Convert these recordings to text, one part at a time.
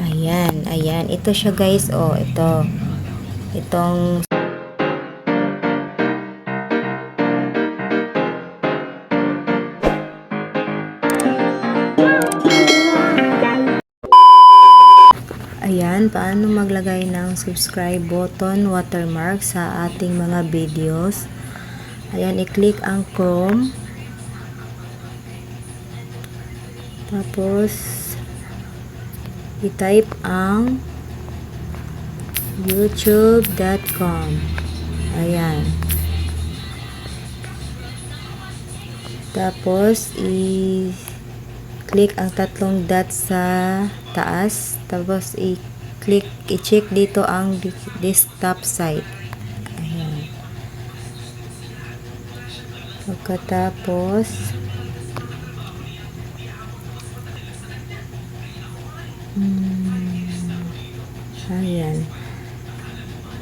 Ayan, ayan. Ito siya guys. Oh, ito. Itong Ayan, paano maglagay ng subscribe button watermark sa ating mga videos. Ayan, i-click ang Chrome. Tapos, i-type ang youtube.com. Ayan. Tapos, i-click ang tatlong dot sa taas. Tapos, i-click, i-check dito ang de- desktop site. Ayan. Pagkatapos, hmm, ayan.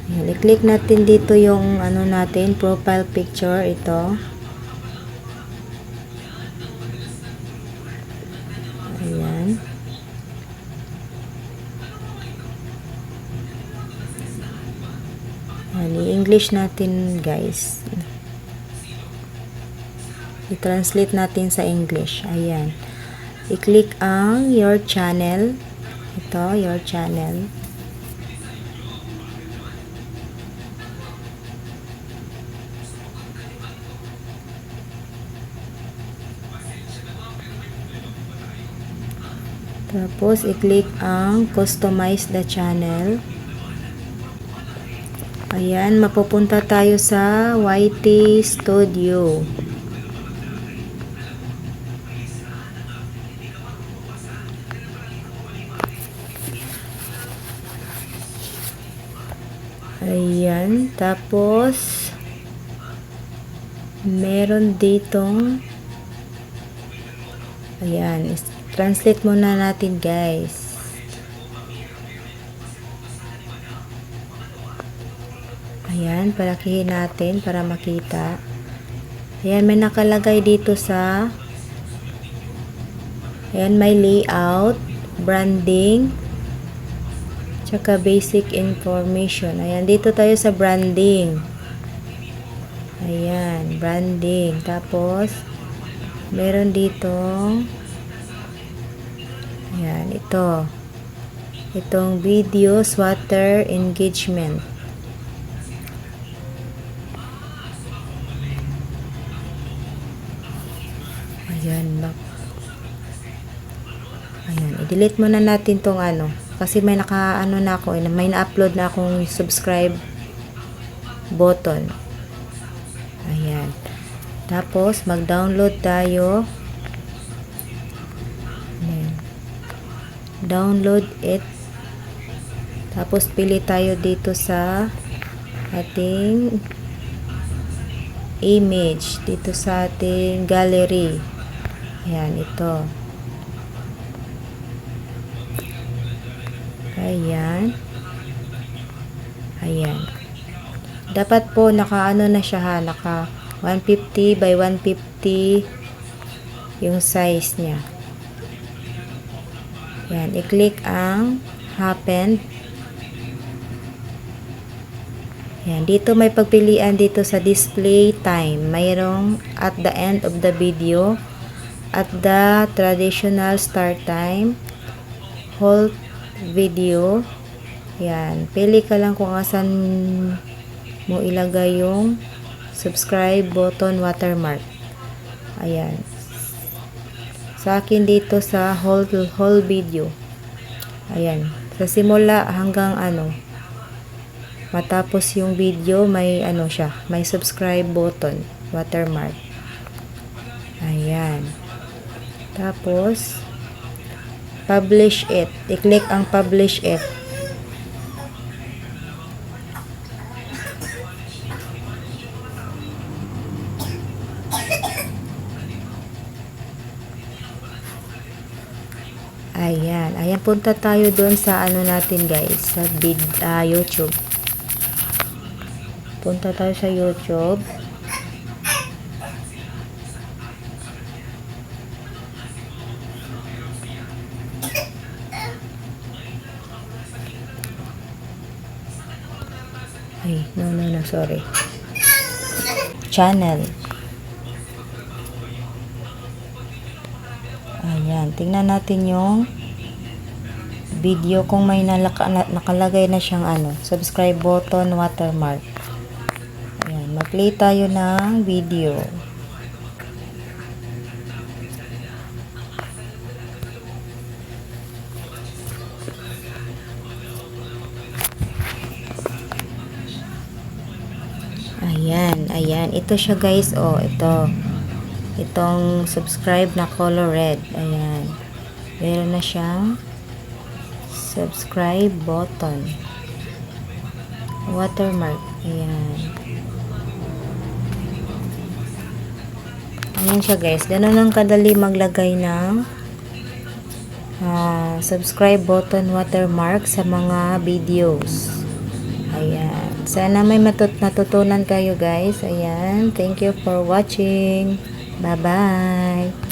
Ayan, i-click natin dito yung ano natin, profile picture, ito. Ayan. Ayan, i-English natin guys. I-translate natin sa English. Ayan. I-click ang your channel. Ito, your channel. Tapos, i-click ang customize the channel. Ayan, mapupunta tayo sa YT Studio. Ayan, tapos meron ditong ayan, translate muna natin guys. Ayan, palakihin natin para makita. Ayan, may nakalagay dito sa Ayan, may layout, branding, tsaka basic information. Ayan, dito tayo sa branding. Ayan, branding. Tapos, meron dito Ayan, ito. Itong video swatter engagement. Ayan, bak. Ayan, i-delete muna natin tong ano. Kasi may naka, ano na ako, eh, may na-upload na akong subscribe button. Ayan. Tapos, mag-download tayo. Ayan. Download it. Tapos, pili tayo dito sa ating image. Dito sa ating gallery. Ayan, ito. Ayan. Ayan. Dapat po naka ano na siya ha, naka 150 by 150 yung size niya. Ayan, i-click ang happen. Ayan, dito may pagpilian dito sa display time. Mayroong at the end of the video, at the traditional start time, halt video. Yan. Pili ka lang kung asan mo ilagay yung subscribe button watermark. Ayan. Sa akin dito sa whole, whole video. Ayan. Sa simula hanggang ano, matapos yung video, may ano siya, may subscribe button, watermark. Ayan. Tapos, publish it. I-click ang publish it. Ayan. Ayan, punta tayo doon sa ano natin guys, sa vid, ah, YouTube. Punta tayo sa YouTube. Ay, no, no, no, sorry. Channel. Ayan, tingnan natin yung video kung may nalaka, na- nakalagay na siyang ano, subscribe button, watermark. Ayan, mag-play tayo ng video. Ayan. Ito siya guys, oh, ito. Itong subscribe na color red. Ayan. Meron na siyang subscribe button. Watermark. Ayan. Ayan siya guys. Ganun lang kadali maglagay ng ah, subscribe button watermark sa mga videos. Ayan. Sana may matut natutunan kayo guys. Ayan. Thank you for watching. Bye-bye.